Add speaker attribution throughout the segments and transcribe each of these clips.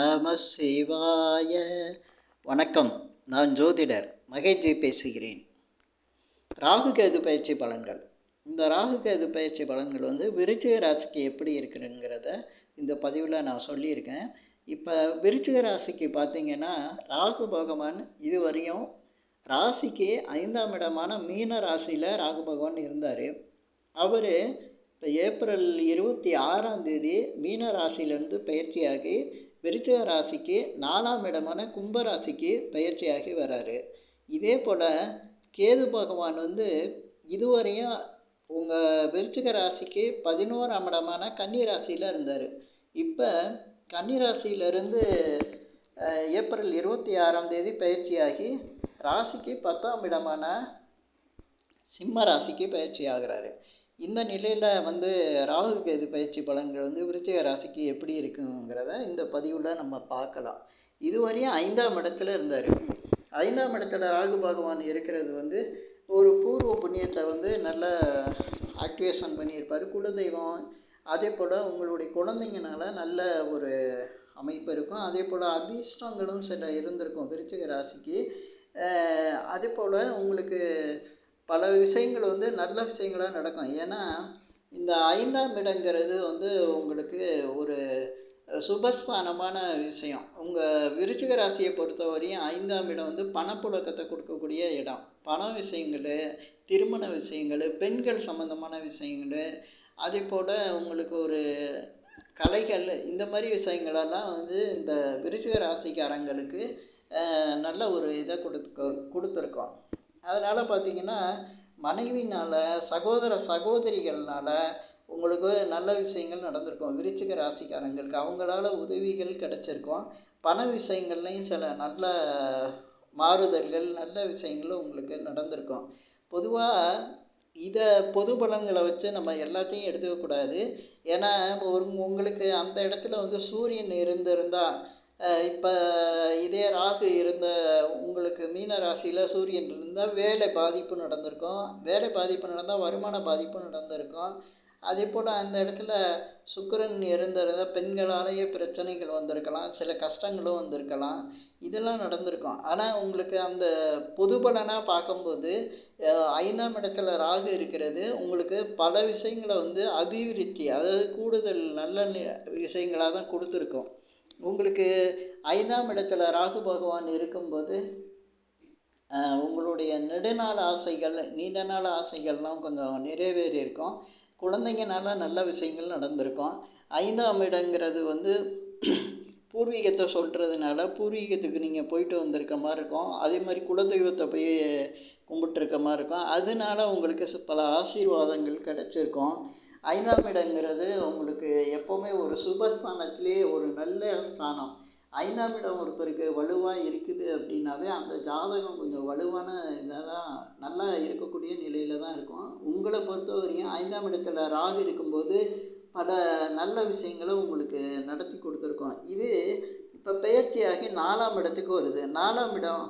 Speaker 1: நம சிவாய. வணக்கம் நான் ஜோதிடர் மகேஜி பேசுகிறேன். ராகு கேது பயிற்சி பலன்கள். இந்த ராகு கேது பயிற்சி பலன்கள் வந்து விருச்சிக ராசிக்கு எப்படி இருக்குங்கிறத இந்த பதிவில் நான் சொல்லியிருக்கேன். இப்போ விருச்சிக ராசிக்கு பார்த்திங்கன்னா ராகு பகவான் இதுவரையும் ராசிக்கு ஐந்தாம் இடமான மீன ராசியில் ராகு பகவான் இருந்தார். அவர் இப்போ ஏப்ரல் இருபத்தி ஆறாம் தேதி மீன ராசியிலேருந்து பயிற்சியாகி விருச்சிக ராசிக்கு நாலாம் இடமான கும்ப ராசிக்கு பயிற்சியாகி வராரு. இதே போல் கேது பகவான் வந்து இதுவரையும் உங்கள் விருச்சிக ராசிக்கு பதினோராம் இடமான கன்னி ராசியில் இருந்தார். இப்போ கன்னி ராசியிலிருந்து ஏப்ரல் இருபத்தி ஆறாம் தேதி பயிற்சியாகி ராசிக்கு பத்தாம் இடமான சிம்ம ராசிக்கு பயிற்சி ஆகிறாரு இந்த நிலையில் வந்து ராகு கேது பயிற்சி பலன்கள் வந்து விருச்சிக ராசிக்கு எப்படி இருக்குங்கிறத இந்த பதிவில் நம்ம பார்க்கலாம். இதுவரையும் ஐந்தாம் இடத்துல இருந்தார். ஐந்தாம் இடத்துல ராகு பகவான் இருக்கிறது வந்து ஒரு பூர்வ புண்ணியத்தை வந்து நல்ல ஆக்டிவேஷன் பண்ணியிருப்பார். குலதெய்வம் அதே போல் உங்களுடைய குழந்தைங்கனால நல்ல ஒரு அமைப்பு இருக்கும். அதே போல் அதிர்ஷ்டங்களும் சில இருந்திருக்கும் விருச்சிக ராசிக்கு. அதே போல் உங்களுக்கு பல விஷயங்கள் வந்து நல்ல விஷயங்களாக நடக்கும். ஏன்னா இந்த ஐந்தாம் இடங்கிறது வந்து உங்களுக்கு ஒரு சுபஸ்தானமான விஷயம். உங்கள் விருச்சிக ராசியை பொறுத்த வரையும் ஐந்தாம் இடம் வந்து பணப்புழக்கத்தை கொடுக்கக்கூடிய இடம். பண விஷயங்கள் திருமண விஷயங்கள் பெண்கள் சம்மந்தமான விஷயங்கள் அதே போல் உங்களுக்கு ஒரு கலைகள் இந்த மாதிரி விஷயங்களெல்லாம் வந்து இந்த விருச்சிக ராசிக்காரங்களுக்கு நல்ல ஒரு இதை கொடுத்து கொடுத்துருக்கோம். அதனால் பார்த்திங்கன்னா மனைவினால் சகோதர சகோதரிகள்னால் உங்களுக்கு நல்ல விஷயங்கள் நடந்திருக்கும். விருச்சிக ராசிக்காரங்களுக்கு அவங்களால உதவிகள் கிடச்சிருக்கும். பண விஷயங்கள்லையும் சில நல்ல மாறுதல்கள் நல்ல விஷயங்களும் உங்களுக்கு நடந்திருக்கும். பொதுவாக இதை பொது பலன்களை வச்சு நம்ம எல்லாத்தையும் எடுத்துக்கக்கூடாது. ஏன்னா ஒரு உங்களுக்கு அந்த இடத்துல வந்து சூரியன் இருந்திருந்தால் இப்போ இதே ராகு இருந்த உங்களுக்கு மீன ராசியில் சூரியன் இருந்தால் வேலை பாதிப்பு நடந்திருக்கும். வேலை பாதிப்பு நடந்தால் வருமான பாதிப்பு நடந்திருக்கும். அதே போல் அந்த இடத்துல சுக்கரன் இருந்திருந்த பெண்களாலேயே பிரச்சனைகள் வந்திருக்கலாம். சில கஷ்டங்களும் வந்திருக்கலாம். இதெல்லாம் நடந்திருக்கும். ஆனால் உங்களுக்கு அந்த பொது பலனாக பார்க்கும்போது ஐந்தாம் இடத்துல ராகு இருக்கிறது. உங்களுக்கு பல விஷயங்களை வந்து அபிவிருத்தி அதாவது கூடுதல் நல்ல விஷயங்களாக தான் கொடுத்துருக்கோம். உங்களுக்கு ஐந்தாம் இடத்துல ராகு பகவான் இருக்கும்போது உங்களுடைய நெடுநாள் ஆசைகள் நீண்ட நாள் ஆசைகள்லாம் கொஞ்சம் நிறைவேறி இருக்கும் குழந்தைங்கனால நல்ல விஷயங்கள் நடந்திருக்கும். ஐந்தாம் இடங்கிறது வந்து பூர்வீகத்தை சொல்கிறதுனால பூர்வீகத்துக்கு நீங்கள் போயிட்டு வந்திருக்க மாதிரி இருக்கும் அதே மாதிரி குலதெய்வத்தை போய் கும்பிட்டுருக்க மாதிரி இருக்கும் அதனால உங்களுக்கு பல ஆசீர்வாதங்கள் கிடச்சிருக்கும். ஐந்தாம் இடங்கிறது உங்களுக்கு எப்போவுமே ஒரு சுபஸ்தானத்திலே ஒரு நல்ல ஸ்தானம். ஐந்தாம் இடம் ஒருத்தருக்கு வலுவாக இருக்குது அப்படின்னாவே அந்த ஜாதகம் கொஞ்சம் வலுவான இதாக தான் நல்லா இருக்கக்கூடிய நிலையில் தான் இருக்கும். உங்களை பொறுத்தவரையும் ஐந்தாம் இடத்துல ராகு இருக்கும்போது பல நல்ல விஷயங்களை உங்களுக்கு நடத்தி கொடுத்துருக்கோம். இது இப்போ பயிற்சியாகி நாலாம் இடத்துக்கு வருது. நாலாம் இடம்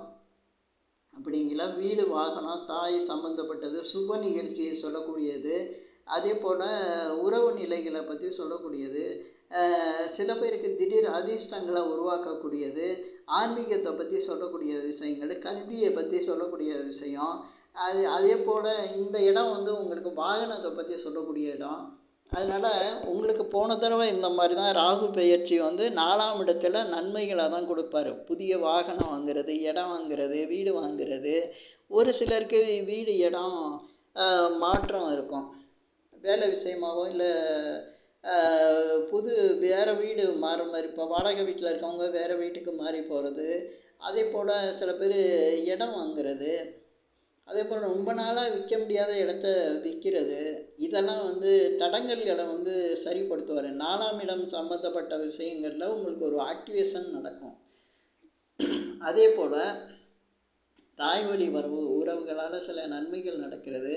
Speaker 1: அப்படிங்கிற வீடு வாகனம் தாய் சம்மந்தப்பட்டது சுப நிகழ்ச்சியை சொல்லக்கூடியது. அதே போல் உறவு நிலைகளை பற்றி சொல்லக்கூடியது. சில பேருக்கு திடீர் அதிர்ஷ்டங்களை உருவாக்கக்கூடியது. ஆன்மீகத்தை பற்றி சொல்லக்கூடிய விஷயங்கள் கல்வியை பற்றி சொல்லக்கூடிய விஷயம். அது அதே போல் இந்த இடம் வந்து உங்களுக்கு வாகனத்தை பற்றி சொல்லக்கூடிய இடம். அதனால் உங்களுக்கு போன தடவை இந்த மாதிரி தான் ராகு பெயர்ச்சி வந்து நாலாம் இடத்துல நன்மைகளை தான் கொடுப்பாரு. புதிய வாகனம் வாங்குறது இடம் வாங்குறது வீடு வாங்குறது. ஒரு சிலருக்கு வீடு இடம் மாற்றம் இருக்கும். வேலை விஷயமாவோ இல்லை புது வேறு வீடு மாற மாதிரி இப்போ வாடகை வீட்டில் இருக்கவங்க வேறு வீட்டுக்கு மாறி போகிறது அதே போல் சில பேர் இடம் வாங்குறது அதே போல் ரொம்ப நாளாக விற்க முடியாத இடத்த விற்கிறது இதெல்லாம் வந்து தடங்கல்களை வந்து சரிப்படுத்துவார். நாலாம் இடம் சம்மந்தப்பட்ட விஷயங்களில் உங்களுக்கு ஒரு ஆக்டிவேஷன் நடக்கும். அதே போல் தாய் வழி வரவு உறவுகளால் சில நன்மைகள் நடக்கிறது.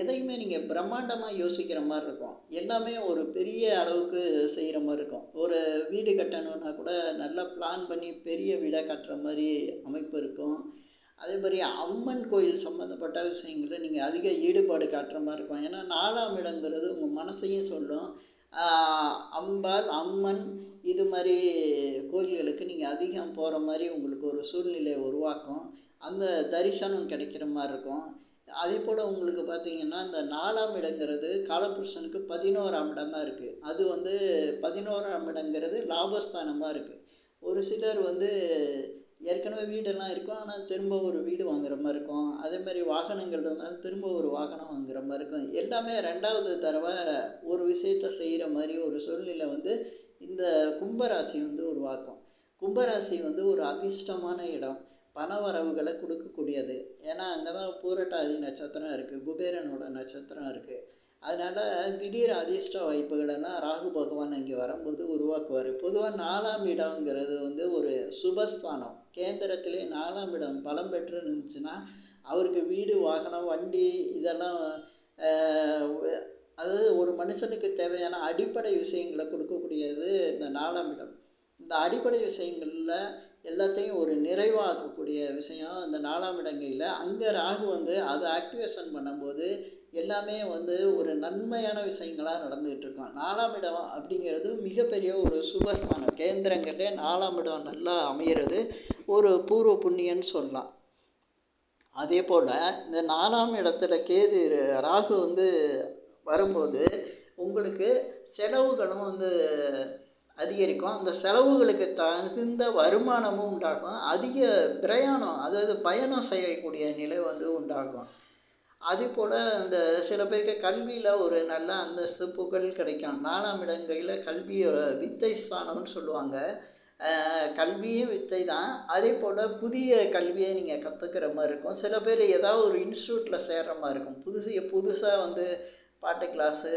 Speaker 1: எதையுமே நீங்கள் பிரம்மாண்டமாக யோசிக்கிற மாதிரி இருக்கும். எல்லாமே ஒரு பெரிய அளவுக்கு செய்கிற மாதிரி இருக்கும். ஒரு வீடு கட்டணுன்னா கூட நல்லா பிளான் பண்ணி பெரிய வீடாக கட்டுற மாதிரி அமைப்பு இருக்கும். அதே மாதிரி அம்மன் கோயில் சம்மந்தப்பட்ட விஷயங்களில் நீங்கள் அதிக ஈடுபாடு காட்டுற மாதிரி இருக்கும். ஏன்னா நாலாம் இடங்கிறது உங்கள் மனசையும் சொல்லும். அம்பாள் அம்மன் இது மாதிரி கோயில்களுக்கு நீங்கள் அதிகம் போகிற மாதிரி உங்களுக்கு ஒரு சூழ்நிலையை உருவாக்கும். அந்த தரிசனம் கிடைக்கிற மாதிரி இருக்கும். அதே போல் உங்களுக்கு பார்த்தீங்கன்னா இந்த நாலாம் இடங்கிறது காலபுருஷனுக்கு பதினோராம் இடமா இருக்குது அது வந்து பதினோராம் இடங்கிறது லாபஸ்தானமாக இருக்குது ஒரு சிலர் வந்து ஏற்கனவே வீடெல்லாம் இருக்கும் ஆனால் திரும்ப ஒரு வீடு வாங்குற மாதிரி இருக்கும். அதே மாதிரி வாகனங்கள் இருந்தாலும் திரும்ப ஒரு வாகனம் வாங்குற மாதிரி இருக்கும். எல்லாமே ரெண்டாவது தடவை ஒரு விஷயத்த செய்கிற மாதிரி ஒரு சூழ்நிலை வந்து இந்த கும்பராசி வந்து உருவாக்கும். கும்பராசி வந்து ஒரு அதிர்ஷ்டமான இடம். பண வரவுகளை கொடுக்கக்கூடியது. ஏன்னா அங்கே தான் பூரட்டாதி நட்சத்திரம் இருக்குது குபேரனோட நட்சத்திரம் இருக்குது அதனால் திடீர் அதிர்ஷ்ட வாய்ப்புகளெல்லாம் ராகு பகவான் இங்கே வரும்போது உருவாக்குவார். பொதுவாக நாலாம் இடம்ங்கிறது வந்து ஒரு சுபஸ்தானம். கேந்திரத்திலே நாலாம் இடம் பலம் பெற்று இருந்துச்சுன்னா அவருக்கு வீடு வாகனம் வண்டி இதெல்லாம் அதாவது ஒரு மனுஷனுக்கு தேவையான அடிப்படை விஷயங்களை கொடுக்கக்கூடியது இந்த நாலாம் இடம். இந்த அடிப்படை விஷயங்களில் எல்லாத்தையும் ஒரு நிறைவாக்கக்கூடிய விஷயம் அந்த நாலாம் இடங்கையில். அங்கே ராகு வந்து அதை ஆக்டிவேஷன் பண்ணும்போது எல்லாமே வந்து ஒரு நன்மையான விஷயங்களாக நடந்துகிட்டு இருக்கோம் நாலாம் இடம் அப்படிங்கிறது மிகப்பெரிய ஒரு சுபஸ்தானம். கேந்திரங்களே நாலாம் இடம் நல்லா அமையிறது ஒரு பூர்வ புண்ணியன்னு சொல்லலாம். அதே போல் இந்த நாலாம் இடத்துல கேது ராகு வந்து வரும்போது உங்களுக்கு செலவுகளும் வந்து அதிகரிக்கும். அந்த செலவுகளுக்கு தகுந்த வருமானமும் உண்டாகும். அதிக பிரயாணம் அதாவது பயணம் செய்யக்கூடிய நிலை வந்து உண்டாகும். அதே போல் அந்த சில பேருக்கு கல்வியில் ஒரு நல்ல அந்தஸ்து புகழ் கிடைக்கும். நாலாம் இடங்களில் கல்வி வித்தை ஸ்தானம்னு சொல்லுவாங்க. கல்வியும் வித்தை தான். அதே போல் புதிய கல்வியை நீங்கள் கற்றுக்கிற மாதிரி இருக்கும். சில பேர் ஏதாவது ஒரு இன்ஸ்டியூட்டில் சேர்கிற மாதிரி இருக்கும். புதுசு புதுசாக வந்து பாட்டு கிளாஸு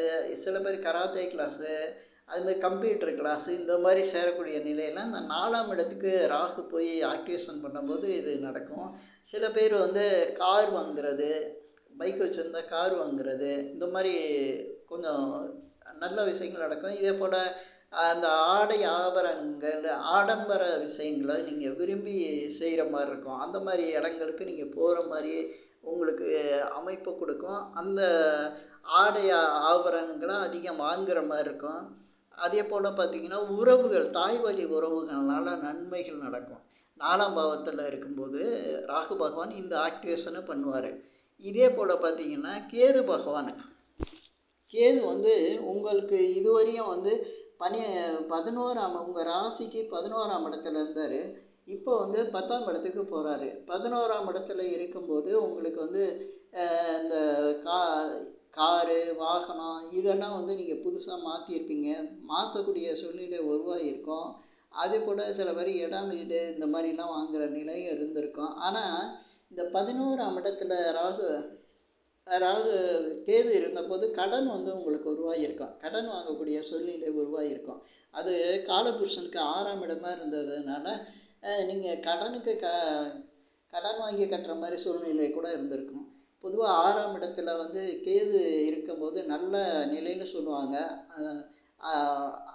Speaker 1: சில பேர் கராத்தே கிளாஸு அதுமாதிரி கம்ப்யூட்டர் கிளாஸு இந்த மாதிரி சேரக்கூடிய நிலையெல்லாம் இந்த நாலாம் இடத்துக்கு ராகு போய் ஆக்டிவேஷன் பண்ணும்போது இது நடக்கும். சில பேர் வந்து கார் வாங்குறது பைக் வச்சுருந்தா கார் வாங்குறது இந்த மாதிரி கொஞ்சம் நல்ல விஷயங்கள் நடக்கும். இதே போல் அந்த ஆடை ஆபரணங்கள் ஆடம்பர விஷயங்களை நீங்கள் விரும்பி செய்கிற மாதிரி இருக்கும். அந்த மாதிரி இடங்களுக்கு நீங்கள் போகிற மாதிரி உங்களுக்கு அமைப்பு கொடுக்கும். அந்த ஆடை ஆபரணங்களை அதிகம் வாங்குற மாதிரி இருக்கும். அதே போல் பார்த்திங்கன்னா உறவுகள் தாய் வழி உறவுகள்னால நன்மைகள் நடக்கும். நாலாம் பாவத்தில் இருக்கும்போது ராகு பகவான் இந்த ஆக்டிவேஷனை பண்ணுவார். இதே போல் பார்த்திங்கன்னா கேது பகவான். கேது வந்து உங்களுக்கு இதுவரையும் வந்து பனி பதினோராம் உங்கள் ராசிக்கு பதினோராம் இடத்துல இருந்தார். இப்போ வந்து பத்தாம் இடத்துக்கு போகிறாரு பதினோராம் இடத்துல இருக்கும்போது உங்களுக்கு வந்து இந்த கா காரு வாகனம் இதெல்லாம் வந்து நீங்கள் புதுசாக மாற்றிருப்பீங்க மாற்றக்கூடிய சூழ்நிலை உருவாகியிருக்கும். அதே போல் சில பேர் இடம் வீடு இந்த மாதிரிலாம் வாங்குகிற நிலையும் இருந்திருக்கும். ஆனால் இந்த பதினோராம் இடத்துல ராகு ராகு கேது இருந்தபோது கடன் வந்து உங்களுக்கு உருவாகியிருக்கும். கடன் வாங்கக்கூடிய சூழ்நிலை உருவாகியிருக்கும். அது காலபுருஷனுக்கு ஆறாம் இடமா இருந்ததுனால நீங்கள் கடனுக்கு க கடன் வாங்கி கட்டுற மாதிரி சூழ்நிலை கூட இருந்திருக்கும். பொதுவாக ஆறாம் இடத்துல வந்து கேது இருக்கும்போது நல்ல நிலைன்னு சொல்லுவாங்க.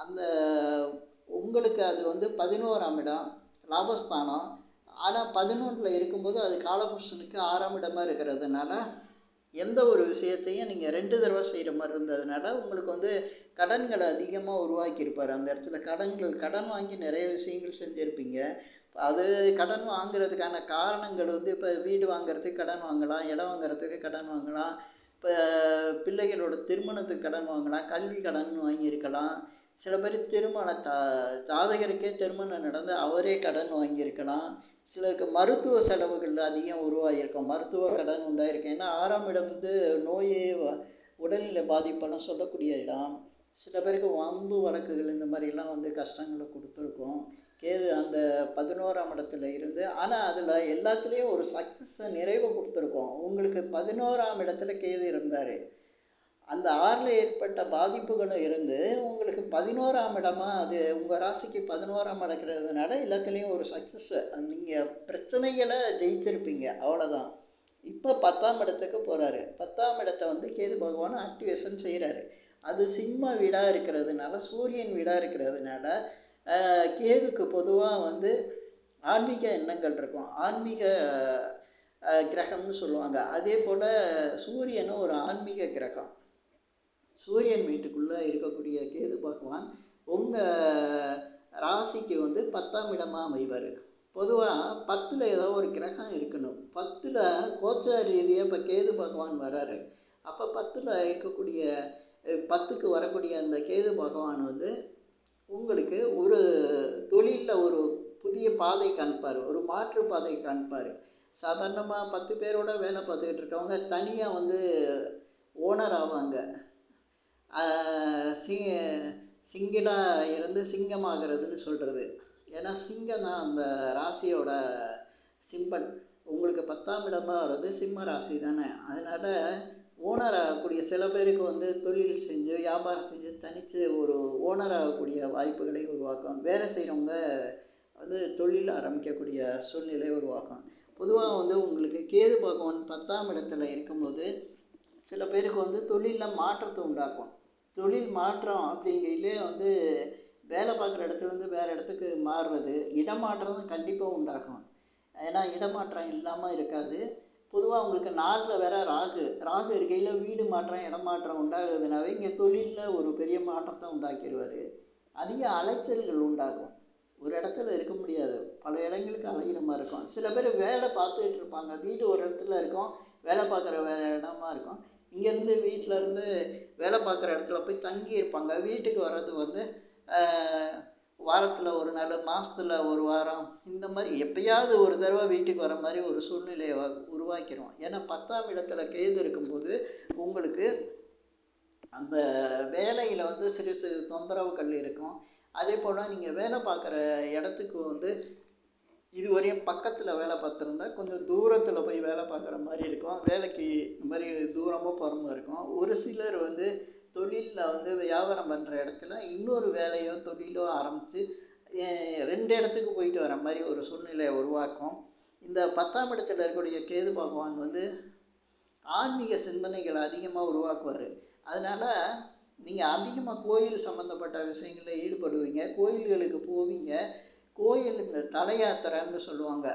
Speaker 1: அந்த உங்களுக்கு அது வந்து பதினோராம் இடம் லாபஸ்தானம். ஆனால் பதினொன்றில் இருக்கும்போது அது காலபுருஷனுக்கு ஆறாம் இடமாக இருக்கிறதுனால எந்த ஒரு விஷயத்தையும் நீங்கள் ரெண்டு தடவை செய்கிற மாதிரி இருந்ததுனால உங்களுக்கு வந்து கடன்களை அதிகமாக உருவாக்கியிருப்பார். அந்த இடத்துல கடன்கள் கடன் வாங்கி நிறைய விஷயங்கள் செஞ்சுருப்பீங்க. அது கடன் வாங்குறதுக்கான காரணங்கள் வந்து இப்போ வீடு வாங்குறதுக்கு கடன் வாங்கலாம் இடம் வாங்குறதுக்கு கடன் வாங்கலாம் இப்போ பிள்ளைகளோட திருமணத்துக்கு கடன் வாங்கலாம் கல்வி கடன் வாங்கியிருக்கலாம். சில பேர் திருமண தா ஜாதகருக்கே திருமணம் நடந்து அவரே கடன் வாங்கியிருக்கலாம். சிலருக்கு மருத்துவ செலவுகள் அதிகம் உருவாகியிருக்கும் மருத்துவ கடன் உண்டாயிருக்கும் ஏன்னா ஆறாம் இடம் வந்து நோயே உடல்நிலை பாதிப்பெல்லாம் சொல்லக்கூடிய இடம். சில பேருக்கு வம்பு வழக்குகள் இந்த மாதிரிலாம் வந்து கஷ்டங்களை கொடுத்துருக்கோம். கேது அந்த பதினோராம் இடத்துல இருந்து ஆனால் அதில் எல்லாத்துலேயும் ஒரு சக்ஸஸை நிறைவு கொடுத்துருக்கோம். உங்களுக்கு பதினோராம் இடத்துல கேது இருந்தார். அந்த ஆறில் ஏற்பட்ட பாதிப்புகளும் இருந்து உங்களுக்கு பதினோராம் இடமா அது உங்கள் ராசிக்கு பதினோராம் இடக்கிறதுனால எல்லாத்துலேயும் ஒரு சக்ஸஸ் நீங்கள் பிரச்சனைகளை ஜெயிச்சிருப்பீங்க. அவ்வளோதான் இப்போ பத்தாம் இடத்துக்கு போகிறாரு பத்தாம் இடத்த வந்து கேது பகவான் ஆக்டிவேஷன் செய்கிறாரு அது சிம்ம வீடாக இருக்கிறதுனால சூரியன் வீடாக இருக்கிறதுனால கேதுக்கு பொதுவாக வந்து ஆன்மீக எண்ணங்கள் இருக்கும். ஆன்மீக கிரகம்னு சொல்லுவாங்க. அதே போல் சூரியனும் ஒரு ஆன்மீக கிரகம். சூரியன் வீட்டுக்குள்ளே இருக்கக்கூடிய கேது பகவான் உங்கள் ராசிக்கு வந்து பத்தாம் இடமாக அமைவார். பொதுவாக பத்தில் ஏதோ ஒரு கிரகம் இருக்கணும். பத்தில் கோச்சார ரீதியாக இப்போ கேது பகவான் வராரு. அப்போ பத்தில் இருக்கக்கூடிய பத்துக்கு வரக்கூடிய அந்த கேது பகவான் வந்து உங்களுக்கு ஒரு தொழிலில் ஒரு புதிய பாதை காண்பார் ஒரு மாற்று பாதை காண்பார். சாதாரணமாக பத்து பேரோட வேலை பார்த்துக்கிட்டு இருக்கவங்க தனியாக வந்து ஓனர் ஆவாங்க. சி சிங்கிளாக இருந்து சிங்கமாகிறதுன்னு சொல்கிறது ஏன்னா சிங்கம் தான் அந்த ராசியோட சிம்பல் உங்களுக்கு பத்தாம் இடமா வர்றது சிம்ம ராசி தானே. அதனால் ஓனர் ஆகக்கூடிய சில பேருக்கு வந்து தொழில் செஞ்சு வியாபாரம் செஞ்சு தனித்து ஒரு ஓனர் ஆகக்கூடிய வாய்ப்புகளை உருவாக்கும். வேலை செய்கிறவங்க வந்து தொழில் ஆரம்பிக்கக்கூடிய சூழ்நிலை உருவாக்கும். பொதுவாக வந்து உங்களுக்கு கேது பகவான் பத்தாம் இடத்துல இருக்கும்போது சில பேருக்கு வந்து தொழிலில் மாற்றத்தை உண்டாக்கும். தொழில் மாற்றம் அப்படிங்கையிலே வந்து வேலை பார்க்குற இடத்துலேருந்து வேறு இடத்துக்கு மாறுறது இடமாற்றம் கண்டிப்பாக உண்டாகும். ஏன்னா இடமாற்றம் இல்லாமல் இருக்காது. பொதுவாக உங்களுக்கு நாளில் வேற ராகு. ராகு இருக்கையில் வீடு மாற்றம் இடம் மாற்றம் உண்டாகுதுனாவே இங்கே தொழிலில் ஒரு பெரிய மாற்றத்தை உண்டாக்கிடுவார் அதிக அலைச்சல்கள் உண்டாகும். ஒரு இடத்துல இருக்க முடியாது. பல இடங்களுக்கு அலைகிற மாதிரி இருக்கும். சில பேர் வேலை பார்த்துக்கிட்டு இருப்பாங்க. வீடு ஒரு இடத்துல இருக்கும். வேலை பார்க்குற வேற இடமா இருக்கும். இங்கேருந்து வீட்டில் இருந்து வேலை பார்க்குற இடத்துல போய் தங்கி இருப்பாங்க வீட்டுக்கு வர்றது வந்து வாரத்தில் ஒரு நாள் மாதத்தில் ஒரு வாரம் இந்த மாதிரி எப்பயாவது ஒரு தடவை வீட்டுக்கு வர மாதிரி ஒரு சூழ்நிலையை வா உருவாக்கிறோம். ஏன்னா பத்தாம் இடத்துல கேது இருக்கும்போது உங்களுக்கு அந்த வேலையில் வந்து சிறு சிறு தொந்தரவுகள் இருக்கும். அதே போல் நீங்கள் வேலை பார்க்குற இடத்துக்கு வந்து இதுவரையும் பக்கத்தில் வேலை பார்த்துருந்தா கொஞ்சம் தூரத்தில் போய் வேலை பார்க்குற மாதிரி இருக்கும். வேலைக்கு இந்த மாதிரி தூரமாக போகிற மாதிரி இருக்கும். ஒரு சிலர் வந்து தொழிலில் வந்து வியாபாரம் பண்ணுற இடத்துல இன்னொரு வேலையோ தொழிலோ ஆரம்பித்து ரெண்டு இடத்துக்கு போயிட்டு வர மாதிரி ஒரு சூழ்நிலையை உருவாக்கும். இந்த பத்தாம் இடத்துல இருக்கக்கூடிய கேது பகவான் வந்து ஆன்மீக சிந்தனைகளை அதிகமாக உருவாக்குவார். அதனால் நீங்கள் அதிகமாக கோயில் சம்மந்தப்பட்ட விஷயங்களில் ஈடுபடுவீங்க கோயில்களுக்கு போவீங்க. கோயில் இந்த தல யாத்திரைன்னு சொல்லுவாங்க.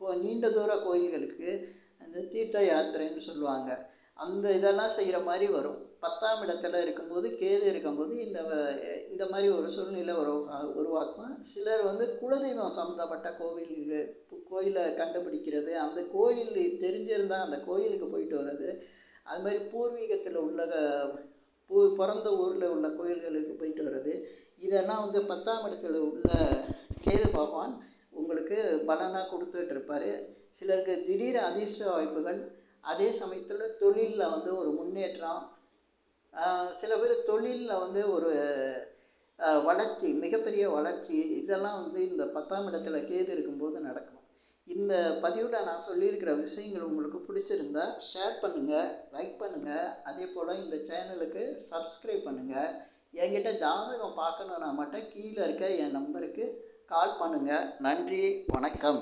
Speaker 1: கோ நீண்ட தூர கோயில்களுக்கு அந்த தீர்த்த யாத்திரைன்னு சொல்லுவாங்க. அந்த இதெல்லாம் செய்கிற மாதிரி வரும். பத்தாம் இடத்துல இருக்கும்போது கேது இருக்கும்போது இந்த இந்த மாதிரி ஒரு சூழ்நிலை உருவா உருவாக்கும். சிலர் வந்து குலதெய்வம் சம்மந்தப்பட்ட கோவில் கோயிலை கண்டுபிடிக்கிறது. அந்த கோயில் தெரிஞ்சிருந்தால் அந்த கோயிலுக்கு போயிட்டு வர்றது. அது மாதிரி பூர்வீகத்தில் உள்ள பூ பிறந்த ஊரில் உள்ள கோயில்களுக்கு போயிட்டு வர்றது. இதெல்லாம் வந்து பத்தாம் இடத்துல உள்ள கேது பகவான் உங்களுக்கு பலனாக கொடுத்துட்டு இருப்பார். சிலருக்கு திடீர் அதிர்ஷ்ட வாய்ப்புகள். அதே சமயத்தில் தொழிலில் வந்து ஒரு முன்னேற்றம். சில பேர் தொழிலில் வந்து ஒரு வளர்ச்சி மிகப்பெரிய வளர்ச்சி இதெல்லாம் வந்து இந்த பத்தாம் இடத்துல கேது இருக்கும்போது நடக்கும். இந்த பதிவில் நான் சொல்லியிருக்கிற விஷயங்கள் உங்களுக்கு பிடிச்சிருந்தா ஷேர் பண்ணுங்கள் லைக் பண்ணுங்கள் அதே போல் இந்த சேனலுக்கு சப்ஸ்கிரைப் பண்ணுங்கள் என்கிட்ட ஜாதகம் பார்க்கணுன்னா மட்டும் கீழே இருக்க என் நம்பருக்கு கால் பண்ணுங்கள் நன்றி வணக்கம்.